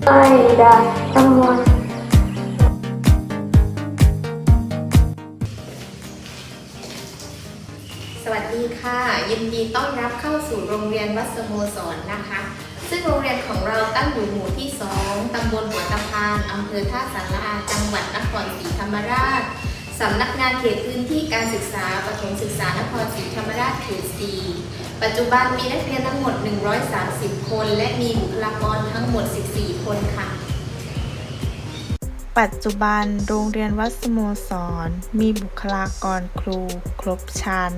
Ada someone สวัสดีค่ะ ยินดีต้อนรับเข้าสู่โรงเรียนวัดสโมสรนะคะ ซึ่งโรงเรียนของเราตั้งอยู่หมู่ที่ 2 ตำบลหัวตะพาน อำเภอท่าสาราจังหวัดนครศรีธรรมราช สำนักงานเขตพื้นที่การศึกษาประถมศึกษานครศรีธรรมราชเขต4ปัจจุบันมีนักเรียนทั้งหมด 130 คน และมีบุคลากรทั้งหมด 14 คนค่ะ ปัจจุบันโรงเรียนวัดสโมสร มีบุคลากรครูครบชั้น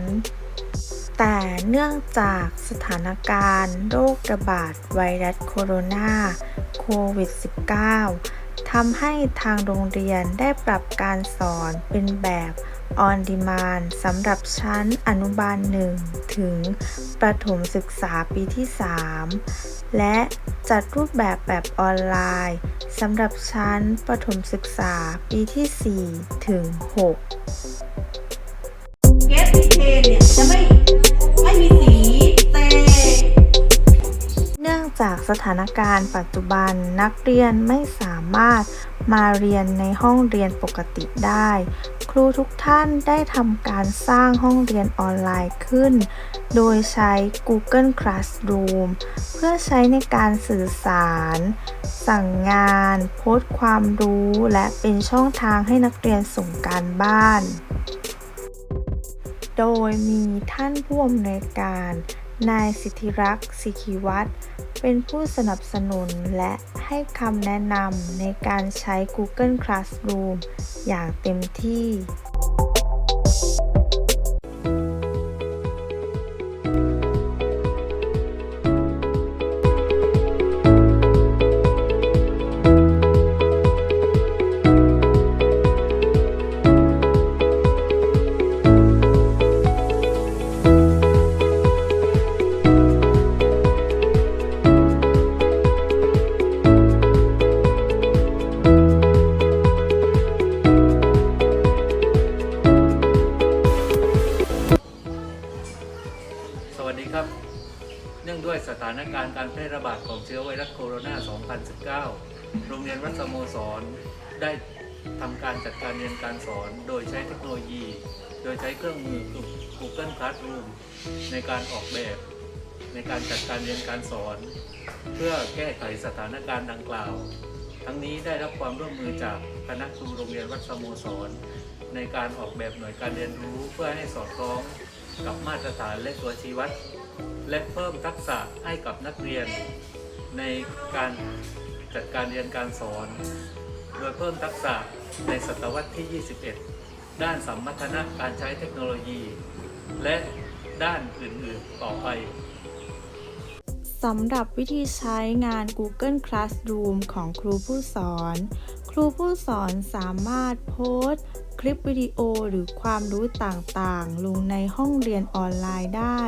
แต่เนื่องจากสถานการณ์ โรคระบาดไวรัสโคโรนาโควิด -19 ทำให้ทางโรงเรียนได้ปรับการสอนเป็นแบบ on demand สำหรับชั้นอนุบาล 1 ถึงประถมศึกษาปีที่ 3 และจัดรูปแบบแบบออนไลน์สำหรับชั้นประถมศึกษาปีที่ 4 ถึง6เกสเทนเนี่ยจะไม่ จากสถานการณ์ปัจจุบันนักเรียนไม่สามารถมาเรียนในห้องเรียนปกติได้ ครูทุกท่านได้ทำการสร้างห้องเรียนออนไลน์ขึ้น โดยใช้ Google Classroom เพื่อใช้ในการสื่อสาร สั่งงาน โพสต์ความรู้ และเป็นช่องทางให้นักเรียนส่งการบ้าน โดยมีท่านผู้อำนวยการ นายสิทธิรักษ์สิคิวัตรเป็นผู้สนับสนุนและให้คำแนะนำในการใช้ Google Classroom อย่างเต็มที่ ด้วยสถานการณ์การแพร่ระบาดของเชื้อไวรัสโคโรนา 2019 โรงเรียนวัดสโมสรได้ทำการจัดการเรียนการสอน โดยใช้เทคโนโลยี โดยใช้เครื่องมือ Google Classroom ในการออกแบบ ในการจัดการเรียนการสอน เพื่อแก้ไขสถานการณ์ดังกล่าว ทั้งนี้ได้รับความร่วมมือจากคณะครูโรงเรียนวัดสโมสร ในการออกแบบหน่วยการเรียนรู้เพื่อให้สอดคล้องกับมาตรฐานและตัวชี้วัด และเพิ่มทักษะให้กับนักเรียนในการจัดการเรียนการสอน โดยเพิ่มทักษะในศตวรรษที่ 21 ด้านสัมมัทนะการใช้เทคโนโลยี และด้านอื่นๆต่อไปสำหรับวิธีใช้งาน Google Classroom ของครูผู้สอน ครูผู้สอนสามารถโพสต์คลิปวิดีโอหรือความรู้ต่างๆ ลงในห้องเรียนออนไลน์ได้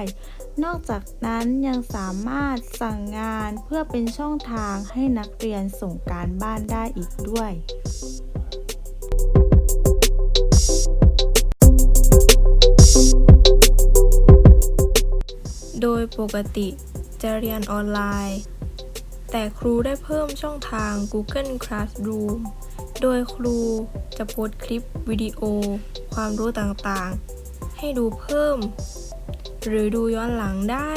นอกจากนั้นยังสามารถสั่งงานเพื่อเป็นช่องทางให้นักเรียนส่งการบ้านได้อีกด้วยโดยปกติจะเรียนออนไลน์ แต่ครูได้เพิ่มช่องทาง Google Classroom โดยครูจะโพสต์คลิปวิดีโอ ความรู้ต่างๆ ให้ดูเพิ่ม หรือดูย้อนหลังได้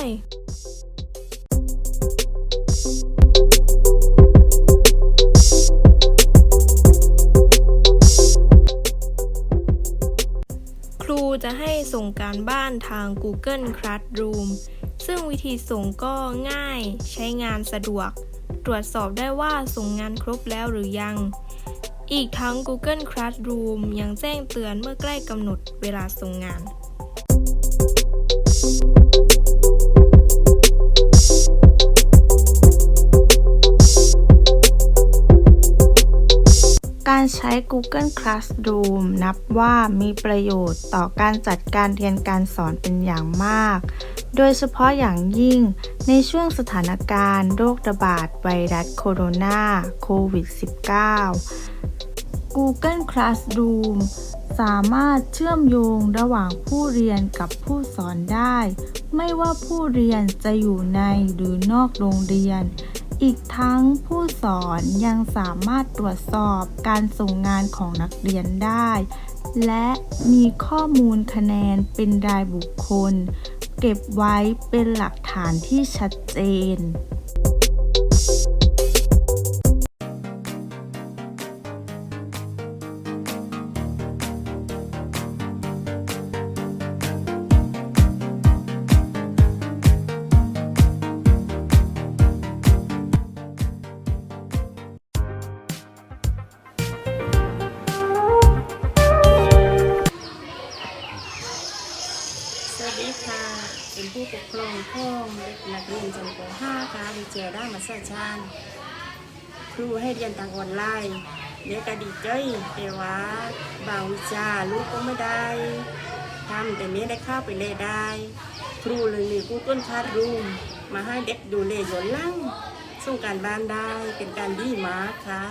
ครูจะให้ส่งการบ้านทาง Google Classroom ซึ่งวิธีส่งก็ง่าย ใช้งานสะดวก ตรวจสอบได้ว่าส่งงานครบแล้วหรือยัง อีกทั้ง Google Classroom ยังแจ้งเตือนเมื่อใกล้กำหนดเวลาส่งงาน การใช้ Google Classroom นับว่ามีประโยชน์ต่อการจัดการเรียนการสอนเป็นอย่างมาก โดยเฉพาะอย่างยิ่งในช่วงสถานการณ์โรคระบาดไวรัสโคโรนาโควิด -19 Google Classroom สามารถเชื่อมโยงระหว่างผู้เรียนกับผู้สอนได้ ไม่ว่าผู้เรียนจะอยู่ในหรือนอกโรงเรียน อีกทั้งผู้สอนยังสามารถตรวจสอบการส่งงานของนักเรียนได้ และมีข้อมูลคะแนนเป็นรายบุคคล เก็บไว้เป็นหลักฐานที่ชัดเจน ผู้ปกครองของเด็กนักเรียนชั้นป .5 ค่ะดีเจด้ามาสชานครูให้เรียนทางออนไลน์เด็กก็ดีใจแต่ว่าบางวิชาลูกก็ไม่ได้ทำแต่ไม่ได้เข้าไปเลยได้ ครูเลยมีกู้ต้นคาดรูม มาให้เด็กดูเลย้อนหลังส่งการบ้านได้เป็นการดีมากค่ะ